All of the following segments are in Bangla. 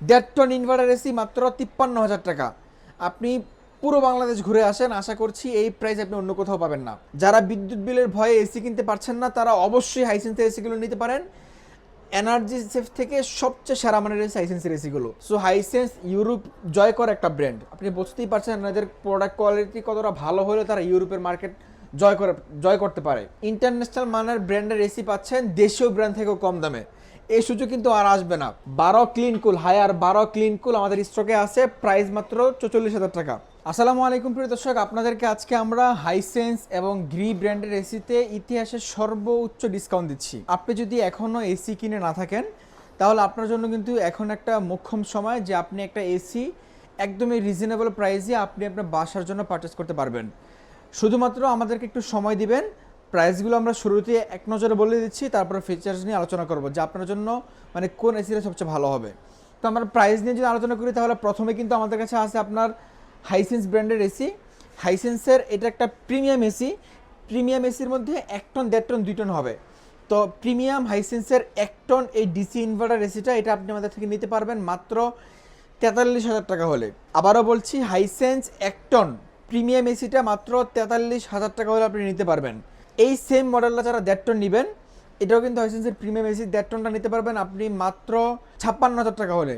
দেড় টন ইনভার্টার এসি মাত্র তিপ্পান্ন হাজার টাকা। আপনি পুরো বাংলাদেশ ঘুরে আসেন, আশা করছি এই প্রাইস আপনি অন্য কোথাও পাবেন না। যারা বিদ্যুৎ বিলের ভয়ে এসি কিনতে পারছেন না, তারা অবশ্যই হাইসেন্সের এসিগুলো নিতে পারেন। এনার্জি সেফ থেকে সবচেয়ে সেরা মানের এসি হাইসেন্সের এসিগুলো সো হাইসেন্স ইউরোপ জয় কর একটা ব্র্যান্ড আপনি বুঝতেই পারছেন এনাদের প্রোডাক্ট কোয়ালিটি কতটা ভালো হলে তারা ইউরোপের মার্কেট জয় করে জয় করতে পারে। ইন্টারন্যাশনাল মানের ব্র্যান্ডের এসি পাচ্ছেন, দেশীয় ব্র্যান্ড থেকেও কম দামে। এই সুযোগ কিন্তু আর আসবে না। বারো ক্লিন কুল হায়ার বারো ক্লিন কুল আমাদের স্টকে আছে প্রাইস মাত্র চল্লিশ হাজার টাকা। আসসালামু আলাইকুম প্রিয় দর্শক, আপনাদেরকে আজকে আমরা হাইসেন্স এবং গ্রি ব্র্যান্ডের এসিতে ইতিহাসের সর্বোচ্চ ডিসকাউন্ট দিচ্ছি। আপনি যদি এখনও এসি কিনে না থাকেন, তাহলে আপনার জন্য কিন্তু এখন একটা মোক্ষম সময় যে আপনি একটা এসি একদমই রিজনেবল প্রাইসে আপনি আপনার বাসার জন্য পারচেস করতে পারবেন। শুধুমাত্র আমাদেরকে একটু সময় দিবেন প্রাইসগুলো আমরা শুরুতে এক নজরে বলে দিচ্ছি, তারপরে ফিচার্স নিয়ে আলোচনা করব, যে আপনার জন্য মানে কোন এসিটা সবচেয়ে ভালো হবে। তো আমরা প্রাইস নিয়ে যদি আলোচনা করি, তাহলে প্রথমে কিন্তু আমাদের কাছে আছে আপনার হাইসেন্স ব্র্যান্ডের এসি হাইসেন্সের এটা একটা প্রিমিয়াম এসি প্রিমিয়াম এসির মধ্যে এক টন দেড় টন দুই টন হবে। তো প্রিমিয়াম হাইসেন্সের এক টন এই ডিসি ইনভার্টার এসিটা এটা আপনি আমাদের থেকে নিতে পারবেন মাত্র তেতাল্লিশ হাজার টাকা হলে। আবারও বলছি হাইসেন্স এক টন প্রিমিয়াম এসিটা মাত্র তেতাল্লিশ হাজার টাকা হলে আপনি নিতে পারবেন। এই সেম মডেলটা যারা দেড় টন নেবেন, এটাও কিন্তু হাইসেন্সের প্রিমিয়াম এসি দেড় টনটা নিতে পারবেন আপনি মাত্র ছাপ্পান্ন হাজার টাকা হলে।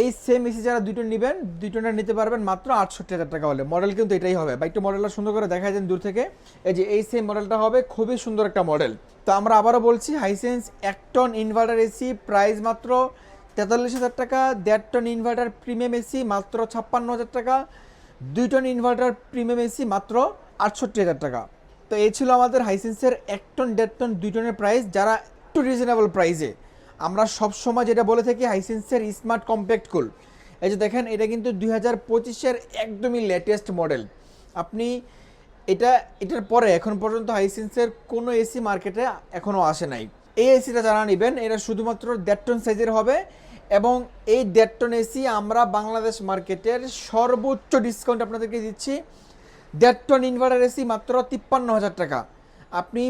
এই সেম এসি যারা দুটো নেবেন, দুই টনটা নিতে পারবেন মাত্র আটষট্টি হাজার টাকা হলে। মডেল কিন্তু এটাই হবে। বা একটু মডেলটা সুন্দর করে দেখা যায় দূর থেকে। এই যে এই সেম মডেলটা হবে, খুবই সুন্দর একটা মডেল তো আমরা আবারও বলছি হাইসেন্স এক টন ইনভার্টার এসি প্রাইস মাত্র তেতাল্লিশ হাজার টাকা, দেড় টন ইনভার্টার প্রিমিয়াম এসি মাত্র ছাপ্পান্ন হাজার টাকা, দুই টন ইনভার্টার প্রিমিয়াম এসি মাত্র আটষট্টি হাজার টাকা। তো এই ছিল আমাদের হাইসেন্সের এক টন দেড় টন দুই টনের প্রাইস যারা একটু রিজনেবল প্রাইসে আমরা সব সময় যেটা বলে থাকি হাইসেন্সের স্মার্ট কম্প্যাক্ট কুল এই যে দেখেন, এটা কিন্তু দুই হাজার পঁচিশের একদমই লেটেস্ট মডেল আপনি এটা, এটার পরে এখন পর্যন্ত হাইসেন্সের কোনো এসি মার্কেটে এখনও আসে নাই। এই এসিটা যারা নেবেন এটা শুধুমাত্র দেড় টন সাইজের হবে এবং এই দেড় টন এসি আমরা বাংলাদেশ মার্কেটের সর্বোচ্চ ডিসকাউন্ট আপনাদেরকে দিচ্ছি। দেড় টন ইনভার্টার এসি মাত্র তিপ্পান্ন হাজার টাকা। আপনি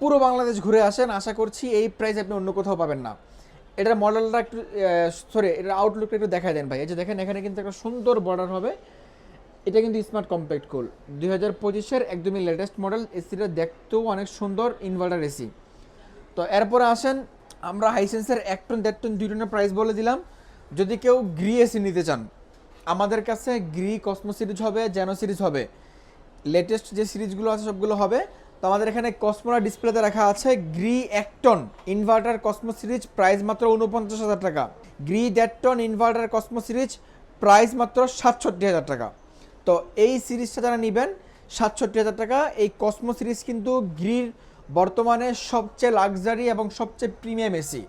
পুরো বাংলাদেশ ঘুরে আসেন, আশা করছি এই প্রাইস আপনি অন্য কোথাও পাবেন না। এটার মডেলটা একটু সরি এটার আউটলুকটা একটু দেখা দেন ভাই। এই যে দেখেন, এখানে কিন্তু একটা সুন্দর বর্ডার হবে। এটা কিন্তু স্মার্ট কম্প্যাক্ট কুল দুই হাজার পঁচিশের একদমই লেটেস্ট মডেল এসিটা দেখতেও অনেক সুন্দর ইনভার্টার এসি তো এরপরে আসেন, আমরা হাইসেন্সের এক টন দেড় টন দুই টনের প্রাইস বলে দিলাম। যদি কেউ গ্রি এসি নিতে চান, আমাদের কাছে গ্রি কসমো সিরিজ হবে জ্যানো সিরিজ হবে। লেটেস্ট যে সিরিজগুলো আছে, সবগুলো হবে। তো আমাদের এখানে কসমোরা ডিসপ্লেতে রাখা আছে গ্রি এক ton inverter Cosmo series price মাত্র উনপঞ্চাশ হাজার টাকা। Gree ton inverter Cosmo series price মাত্র সাতষট্টি হাজার টাকা। তো এই সিরিজটা যারা নেবেন, সাতষট্টি হাজার টাকা, এই কসমো সিরিজ কিন্তু গ্রির বর্তমানে সবচেয়ে লাক্সারি এবং সবচেয়ে প্রিমিয়াম এসি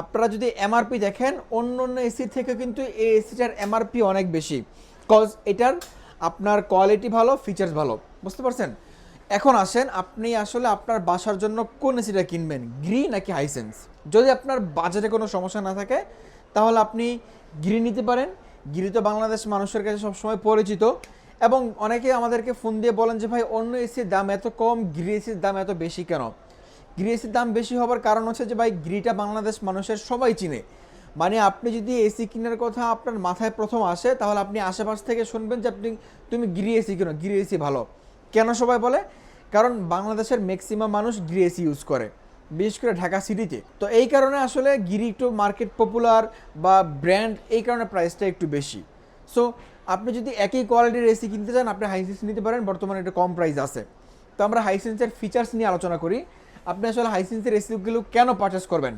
আপনারা যদি এমআরপি দেখেন অন্য অন্য এসি থেকে কিন্তু এই এসিটার এমআরপি অনেক বেশি। কজ এটার আপনার কোয়ালিটি ভালো ফিচার্স ভালো। বুঝতে পারছেন? এখন আসেন, আপনি আসলে আপনার বাসার জন্য কোন এসিটা কিনবেন? গ্রি নাকি হাইসেন্স যদি আপনার বাজেটে কোনো সমস্যা না থাকে, তাহলে আপনি গ্রি নিতে পারেন। গিরি তো বাংলাদেশ মানুষের কাছে সবসময় পরিচিত। এবং অনেকে আমাদেরকে ফোন দিয়ে বলেন যে, ভাই, অন্য এসির দাম এত কম গ্রি এসির দাম এত বেশি কেন? গ্রি এসির দাম বেশি হবার কারণ হচ্ছে যে, ভাই গ্রিটা বাংলাদেশ মানুষের সবাই চিনে। মানে আপনি যদি এসি কেনার কথা আপনার মাথায় প্রথম আসে, তাহলে আপনি আশেপাশ থেকে শুনবেন যে আপনি, তুমি গ্রি এসি কেন? গ্রি এসি ভালো। কেন সবাই বলে? কারণ বাংলাদেশের ম্যাক্সিমাম মানুষ গ্রি এসি ইউজ করে, বিশেষ করে ঢাকা সিটিতে তো এই কারণে আসলে গিরি একটু মার্কেট পপুলার বা ব্র্যান্ড এই কারণে প্রাইসটা একটু বেশি। সো আপনি যদি একই কোয়ালিটির এসি কিনতে চান, আপনি হাইসেন্স নিতে পারেন, বর্তমানে একটু কম প্রাইস আছে। তো আমরা হাইসেন্সের ফিচার্স নিয়ে আলোচনা করি। আপনি আসলে হাইসেন্সের এসিগুলো কেন পারচেস করবেন?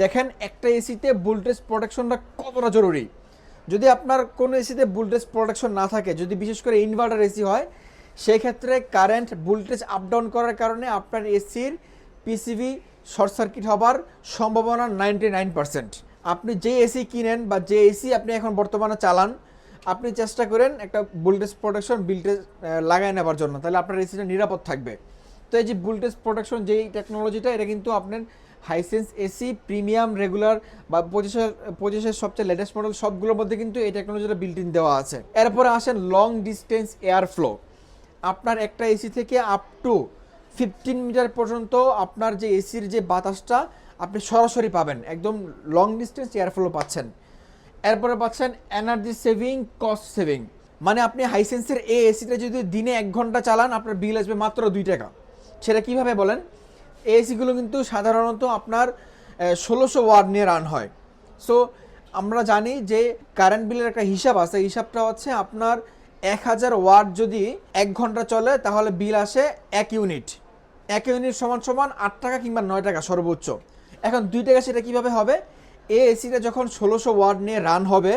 দেখেন, একটা এসিতে ভোল্টেজ প্রোটেকশনটা কতটা জরুরি? যদি আপনার কোনো এসিতে ভোল্টেজ প্রোটেকশন না থাকে, যদি বিশেষ করে ইনভার্টার এসি হয় সেই ক্ষেত্রে কারেন্ট ভোল্টেজ আপ ডাউন করার কারণে আপনার এসির পিসিবি শর্ট সার্কিট হবার সম্ভাবনা নাইনটি নাইন পার্সেন্ট আপনি যে এসি কিনেন বা যে এসি আপনি এখন বর্তমানে চালান, আপনি চেষ্টা করেন একটা ভোল্টেজ প্রোটেকশন বিল্টেজ লাগাই নেবার জন্য। তাহলে আপনার এসিটা নিরাপদ থাকবে। তো এই যে ভোল্টেজ প্রোটেকশন যেই টেকনোলজিটা এটা কিন্তু আপনার হাইসেন্স এসি, প্রিমিয়াম, রেগুলার বা পঁচিশের পঁচিশের সবচেয়ে লেটেস্ট মডেল সবগুলোর মধ্যে কিন্তু এই টেকনোলজিটা বিল্ট ইন দেওয়া আছে। এরপরে আসেন লং ডিস্টেন্স এয়ার ফ্লো আপনার একটা এসি থেকে আপ টু ফিফটিন মিটার পর্যন্ত আপনার যে এসির যে বাতাসটা, আপনি সরাসরি পাবেন। একদম লং ডিস্টেন্স এয়ার ফ্লো পাচ্ছেন। এরপরে পাচ্ছেন এনার্জি সেভিং কস্ট সেভিং মানে আপনি হাইসেন্সের এই এসিটা যদি দিনে এক ঘণ্টা চালান, আপনার বিল আসবে মাত্র দুই টাকা। সেটা কীভাবে বলেন? এসিগুলো কিন্তু সাধারণত আপনার ষোলোশো ওয়ার্ড নিয়ে রান হয়। সো আমরা জানি যে কারেন্ট বিলের একটা হিসাব আছে হিসাবটা হচ্ছে আপনার এক হাজার ওয়ার্ড যদি এক ঘণ্টা চলে, তাহলে বিল আসে এক ইউনিট এক ইউনিট সমান সমান আট টাকা কিংবা নয় টাকা সর্বোচ্চ। এখন দুই টাকা সেটা কীভাবে হবে? এ এসিটা যখন ষোলোশো ওয়ার্ড নিয়ে রান হবে,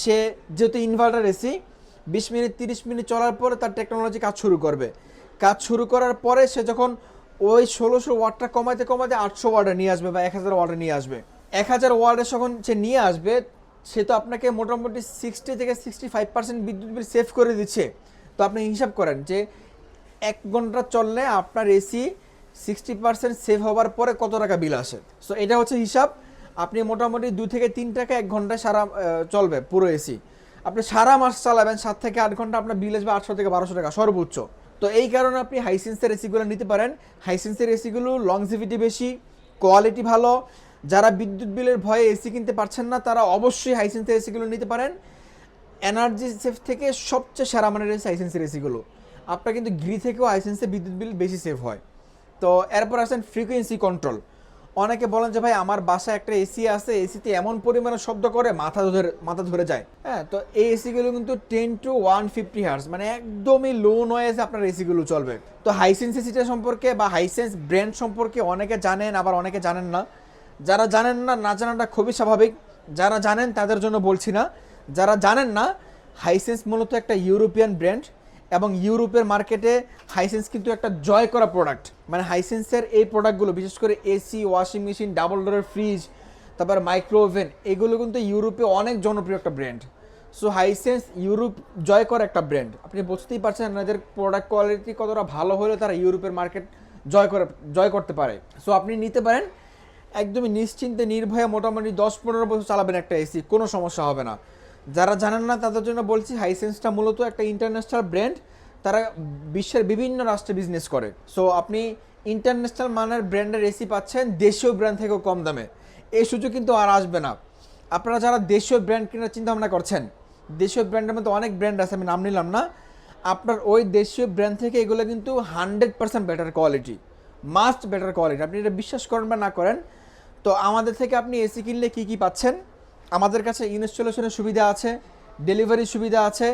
সে যেহেতু ইনভার্টার এসি বিশ মিনিট, তিরিশ মিনিট চলার পরে তার টেকনোলজি কাজ শুরু করবে। কাজ শুরু করার পরে সে যখন ওই ষোলোশো ওয়ার্ডটা কমাতে কমাতে আটশো ওয়ার্ডে নিয়ে আসবে বা এক হাজার ওয়ার্ডে নিয়ে আসবে। এক হাজার ওয়ার্ডে যখন সে নিয়ে আসবে, সে তো আপনাকে মোটামুটি সিক্সটি থেকে সিক্সটি ফাইভ পার্সেন্ট বিদ্যুৎ বিল সেভ করে দিচ্ছে। তো আপনি হিসাব করেন যে এক ঘণ্টা চললে আপনার এসি সিক্সটি পার্সেন্ট সেভ হওয়ার পরে কত টাকা বিল আসে? সো এটা হচ্ছে হিসাব। আপনি মোটামুটি দু থেকে তিন টাকা এক ঘন্টায় সারা চলবে পুরো এসি আপনি সারা মাস চালাবেন, সাত থেকে আট ঘণ্টা আপনার বিল আসবে আটশো থেকে বারোশো টাকা সর্বোচ্চ। তো এই কারণে আপনি হাইসেন্সের এসিগুলো নিতে পারেন। হাইসেন্সের এসিগুলো লংজিভিটি বেশি কোয়ালিটি ভালো। যারা বিদ্যুৎ বিলের ভয়ে এসি কিনতে পারছেন না, তারা অবশ্যই হাইসেন্সের এসিগুলো নিতে পারেন। এনার্জি সেফ থেকে সবচেয়ে সেরা মানের এসে হাইসেন্সের এসিগুলো আপনার কিন্তু গ্রি থেকেও হাইসেন্সে বিদ্যুৎ বিল বেশি সেভ হয়। তো এরপর আসেন ফ্রিকোয়েন্সি কন্ট্রোল অনেকে বলেন যে ভাই, আমার বাসায় একটা এসি আছে এসিতে এমন পরিমাণে শব্দ করে মাথা ধরে মাথা ধরে যায়। হ্যাঁ তো এই এসিগুলো কিন্তু ten two one fifty hertz মানে একদমই লো নয়েজে আপনার এসিগুলো চলবে। তো হাইসেন্স এসিটা সম্পর্কে বা হাইসেন্স ব্র্যান্ড সম্পর্কে অনেকে জানেন, আবার অনেকে জানেন না। যারা জানেন না না জানাটা খুবই স্বাভাবিক। যারা জানেন, তাদের জন্য বলছি না। যারা জানেন না হাইসেন্স মূলত একটা ইউরোপিয়ান ব্র্যান্ড এবং ইউরোপের মার্কেটে হাইসেন্স কিন্তু একটা জয় করা প্রোডাক্ট মানে হাইসেন্সের এই প্রোডাক্টগুলো বিশেষ করে এসি, ওয়াশিং মেশিন, ডাবল ডোরের ফ্রিজ, তারপর মাইক্রো ওভেন এগুলো কিন্তু ইউরোপে অনেক জনপ্রিয় একটা ব্র্যান্ড সো হাইসেন্স ইউরোপ জয় করা একটা ব্র্যান্ড আপনি বুঝতেই পারছেন এনাদের প্রোডাক্ট কোয়ালিটি কতটা ভালো হলে তারা ইউরোপের মার্কেট জয় করে, জয় করতে পারে। সো আপনি নিতে পারেন, একদমই নিশ্চিন্তে, নির্ভয়ে মোটামুটি দশ পনেরো বছর চালাবেন একটা এসি, কোনো সমস্যা হবে না। যারা জানেন না, তাদের জন্য বলছি হাইসেন্সটা মূলত একটা ইন্টারন্যাশনাল ব্র্যান্ড তারা বিশ্বের বিভিন্ন রাষ্ট্রে বিজনেস করে। সো আপনি ইন্টারন্যাশনাল মানের ব্র্যান্ডের এসি পাচ্ছেন, দেশীয় ব্র্যান্ড থেকেও কম দামে। এই সুযোগ কিন্তু আর আসবে না। আপনারা যারা দেশীয় ব্র্যান্ড কেনার চিন্তা ভাবনা করছেন, দেশীয় ব্র্যান্ডের মধ্যে অনেক ব্র্যান্ড আছে, আমি নাম নিলাম না। আপনার ওই দেশীয় ব্র্যান্ড থেকে এগুলো কিন্তু hundred percent better quality must better quality আপনি এটা বিশ্বাস করেন বা না করেন, তো আমাদের থেকে আপনি এসি কিনলে কি কি পাচ্ছেন? আমাদের কাছে ইনস্টলেশনের সুবিধা আছে, ডেলিভারি সুবিধা আছে।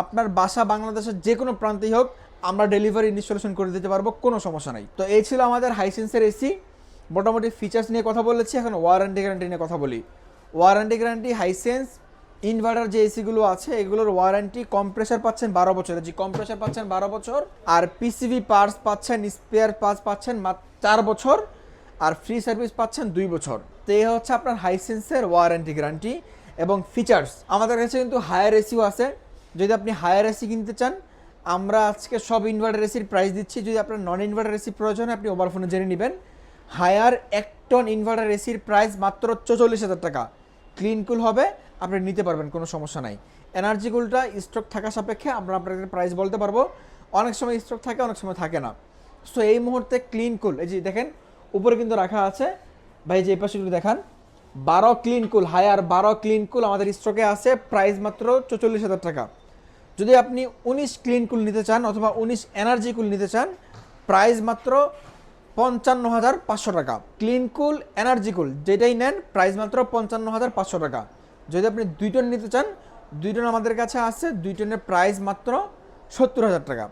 আপনার বাসা বাংলাদেশের যে কোনো প্রান্তেই হোক, আমরা ডেলিভারি ইনস্টলেশন করে দিতে পারব, কোনো সমস্যা নাই। তো এই ছিল আমাদের হাইসেন্সের এসি মোটামুটি ফিচার্স নিয়ে কথা বলেছি, এখন ওয়ারেন্টি গ্যারান্টি নিয়ে কথা বলি। ওয়ারেন্টি গ্যারান্টি হাইসেন্স ইনভার্টার যে এসিগুলো আছে, এগুলোর ওয়ারেন্টি কম্প্রেসার পাচ্ছেন বারো বছর যে কম্প্রেসার পাচ্ছেন বারো বছর, আর পিসিবি পার্টস পাচ্ছেন স্পেয়ার পার্টস পাচ্ছেন চার বছর, আর ফ্রি সার্ভিস পাচ্ছেন দুই বছর। তো এই হচ্ছে আপনার হাইসেন্সের ওয়ারেন্টি গ্যারান্টি এবং ফিচার্স আমাদের কাছে কিন্তু হায়ার এসিও আছে। যদি আপনি হায়ার এসি কিনতে চান, আমরা আজকে সব ইনভার্টার এসির প্রাইস দিচ্ছি। যদি আপনার নন ইনভার্টার এসি প্রয়োজন আপনি ওভার ফোনে জেনে নেবেন। হায়ার এক টন ইনভার্টার এসির প্রাইস মাত্র চৌচল্লিশ হাজার টাকা। ক্লিন কুল হবে, আপনি নিতে পারবেন, কোনো সমস্যা নাই। এনার্জি কুলটা স্টক থাকা সাপেক্ষে আমরা আপনাদের প্রাইস বলতে পারব। অনেক সময় স্টক থাকে, অনেক সময় থাকে না। সো এই মুহূর্তে ক্লিন কুল এই যে দেখেন, উপরে কিন্তু রাখা আছে। ভাই, যে পাশে একটু দেখান। বারো ক্লিন কুল হায়ার বারো ক্লিন কুল আমাদের স্টকে আছে প্রাইস মাত্র চৌচল্লিশ হাজার টাকা। যদি আপনি উনিশ ক্লিন কুল নিতে চান অথবা উনিশ এনার্জি কুল নিতে চান প্রাইস মাত্র পঞ্চান্ন হাজার পাঁচশো টাকা। ক্লিন কুল এনার্জি কুল যেটাই নেন প্রাইস মাত্র পঞ্চান্ন হাজার পাঁচশো টাকা। যদি আপনি দুই টন নিতে চান, দুই টন আমাদের কাছে আছে, দুই টনের প্রাইস মাত্র সত্তর হাজার টাকা।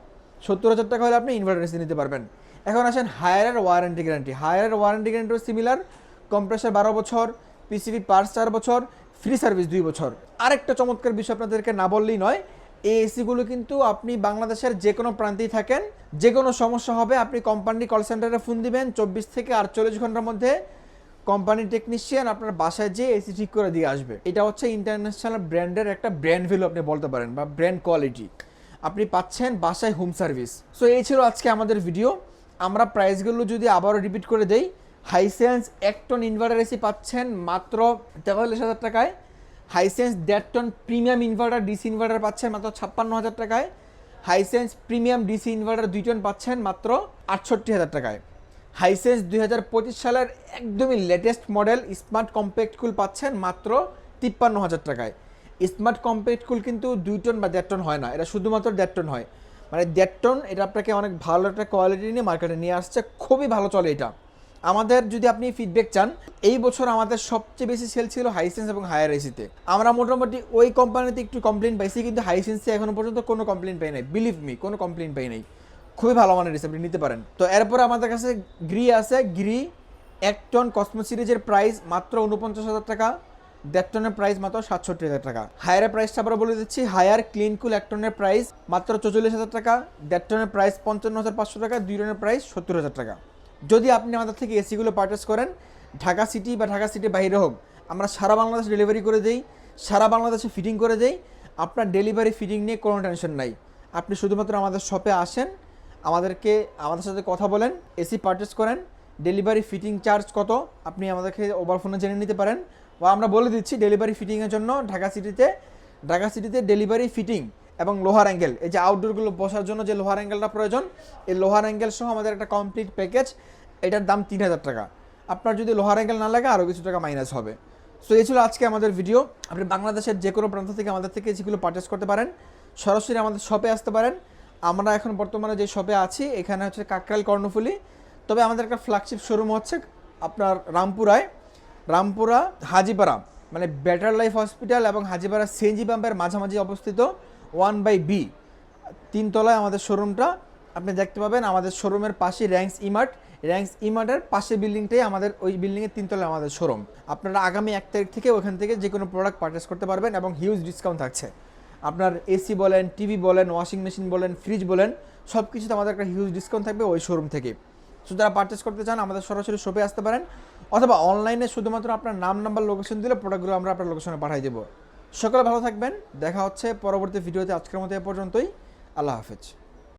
সত্তর হাজার টাকা হলে আপনি ইনভার্টার এসি নিতে পারবেন। এখন আসেন হায়ারের ওয়ারেন্টি গ্যারান্টি হায়ারের ওয়ারেন্টি গ্যারান্টিও সিমিলার কম্প্রেসার বারো বছর, পিসিবি পার্স চার বছর, ফ্রি সার্ভিস দুই বছর। আরেকটা চমৎকার বিষয় আপনাদেরকে না বললেই নয়, এই এসিগুলো কিন্তু আপনি বাংলাদেশের যে কোনো প্রান্তেই থাকেন যে কোনো সমস্যা হবে, আপনি কোম্পানি কল সেন্টারে ফোন দিবেন চব্বিশ থেকে আটচল্লিশ ঘণ্টার মধ্যে কোম্পানি টেকনিশিয়ান আপনার বাসায় যেয়ে এসি ঠিক করে দিয়ে আসবে। এটা হচ্ছে ইন্টারন্যাশনাল ব্র্যান্ডের একটা ব্র্যান্ড ভ্যালু আপনি বলতে পারেন বা ব্র্যান্ড কোয়ালিটি আপনি পাচ্ছেন বাসায় হোম সার্ভিস সো এই ছিল আজকে আমাদের ভিডিও আমরা প্রাইসগুলো যদি আবারও রিপিট করে দেই হাইসেন্স এক টন ইনভার্টার এসি পাচ্ছেন মাত্র তেতাল্লিশ হাজার টাকায়। হাইসেন্স দেড় ton premium inverter DC inverter পাচ্ছেন মাত্র ছাপ্পান্ন হাজার টাকায়। হাইসেন্স প্রিমিয়াম ডিসি ইনভার্টার দুই টন পাচ্ছেন মাত্র আটষট্টি হাজার টাকায়। হাইসেন্স দুই হাজার পঁচিশ সালের একদমই latest model smart compact cool পাচ্ছেন মাত্র তিপ্পান্ন হাজার টাকায়। স্মার্ট কম্প্যাক্ট কুল কিন্তু দুই টন বা দেড় টন হয় না, এটা শুধুমাত্র দেড় টন হয়। মানে দেড় টন, এটা আপনাকে অনেক ভালো একটা কোয়ালিটি নিয়ে মার্কেটে নিয়ে আসছে, খুবই ভালো চলে এটা। আমাদের যদি আপনি ফিডব্যাক চান, এই বছর আমাদের সবচেয়ে বেশি সেল ছিল হাইসেন্স এবং হায়ার এসিতে আমরা মোটামুটি ওই কোম্পানিতে একটু কমপ্লেন পাইছি, কিন্তু হাইসেন্সে এখনও পর্যন্ত কোনো কমপ্লেন পাই নাই। বিলিভ মি কোনো কমপ্লেন পাই নাই। খুবই ভালো মানের আপনি নিতে পারেন। তো এরপর আমাদের কাছে গ্রি আছে। গ্রি এক টন কসমো সিরিজের প্রাইস মাত্র উনপঞ্চাশ হাজার টাকা, দেড় টনের প্রাইস মাত্র সাতষট্টি হাজার টাকা। হায়ারের প্রাইসটা আবার বলে দিচ্ছি। হায়ার ক্লিন কুল এক টনের প্রাইস মাত্র চৌচল্লিশ হাজার টাকা, দেড় টনের প্রাইস পঞ্চান্ন হাজার পাঁচশো টাকা, দুই টনের প্রাইস সত্তর হাজার টাকা। যদি আপনি আমাদের থেকে এসিগুলো পারচেস করেন, ঢাকা সিটি বা ঢাকা সিটির বাইরে হোক, আমরা সারা বাংলাদেশ ডেলিভারি করে দেই, সারা বাংলাদেশে ফিটিং করে দেই, আপনার ডেলিভারি ফিটিং নিয়ে কোনো টেনশন নাই। আপনি শুধুমাত্র আমাদের শপে আসেন, আমাদেরকে, আমাদের সাথে কথা বলেন এসি পারচেস করেন ডেলিভারি ফিটিং চার্জ কত, আপনি আমাদেরকে ওভার ফোনে জেনে নিতে পারেন। বা আমরা বলে দিচ্ছি ডেলিভারি ফিটিংয়ের জন্য ঢাকা সিটিতে ঢাকা সিটিতে ডেলিভারি ফিটিং এবং লোহার অ্যাঙ্গেল এই যে আউটডোরগুলো বসার জন্য যে লোহার অ্যাঙ্গেলটা প্রয়োজন, এই লোহার অ্যাঙ্গেল সহ আমাদের একটা কমপ্লিট প্যাকেজ এটার দাম তিন হাজার টাকা। আপনার যদি লোহার অ্যাঙ্গেল না লাগে আরও কিছু টাকা মাইনাস হবে। সো এই ছিল আজকে আমাদের ভিডিও আপনি বাংলাদেশের যে কোনো প্রান্ত থেকে আমাদের থেকে যেগুলো পারচেস করতে পারেন। সরাসরি আমাদের শপে আসতে পারেন। আমরা এখন বর্তমানে যে শপে আছি, এখানে হচ্ছে কাকরাইল কর্ণফুলি। তবে আমাদের একটা ফ্ল্যাগশিপ শোরুম হচ্ছে আপনার রামপুরায়। রামপুরা হাজিপাড়া মানে বেটার লাইফ হসপিটাল এবং হাজিপাড়া সিএনজি পাম্পের মাঝামাঝি অবস্থিত। One by B. তিনতলায় আমাদের শোরুমটা আপনি দেখতে পাবেন আমাদের শোরুমের পাশে র্যাঙ্কস ইমার্ট র্যাঙ্কস ইমার্টের পাশে বিল্ডিংটাই আমাদের, ওই বিল্ডিংয়ের তিনতলায় আমাদের শোরুম আপনারা আগামী এক তারিখ থেকে ওখান থেকে যে কোনো প্রোডাক্ট পারচেস করতে পারবেন এবং হিউজ ডিসকাউন্ট থাকছে। আপনার এসি বলেন টিভি বলেন ওয়াশিং মেশিন বলেন ফ্রিজ বলেন সব কিছুতে আমাদের একটা হিউজ ডিসকাউন্ট থাকবে ওই শোরুম থেকে। সো যারা পারচেস করতে চান, আমাদের সরাসরি শপে আসতে পারেন। অথবা অনলাইনে শুধুমাত্র আপনার নাম নাম্বার লোকেশন দিলে প্রোডাক্টগুলো আমরা আপনার লোকেশনে পাঠিয়ে দেবো। সকলে ভালো থাকবেন। দেখা হচ্ছে পরবর্তী ভিডিওতে। আজকের মতো এ পর্যন্তই। আল্লাহ হাফেজ।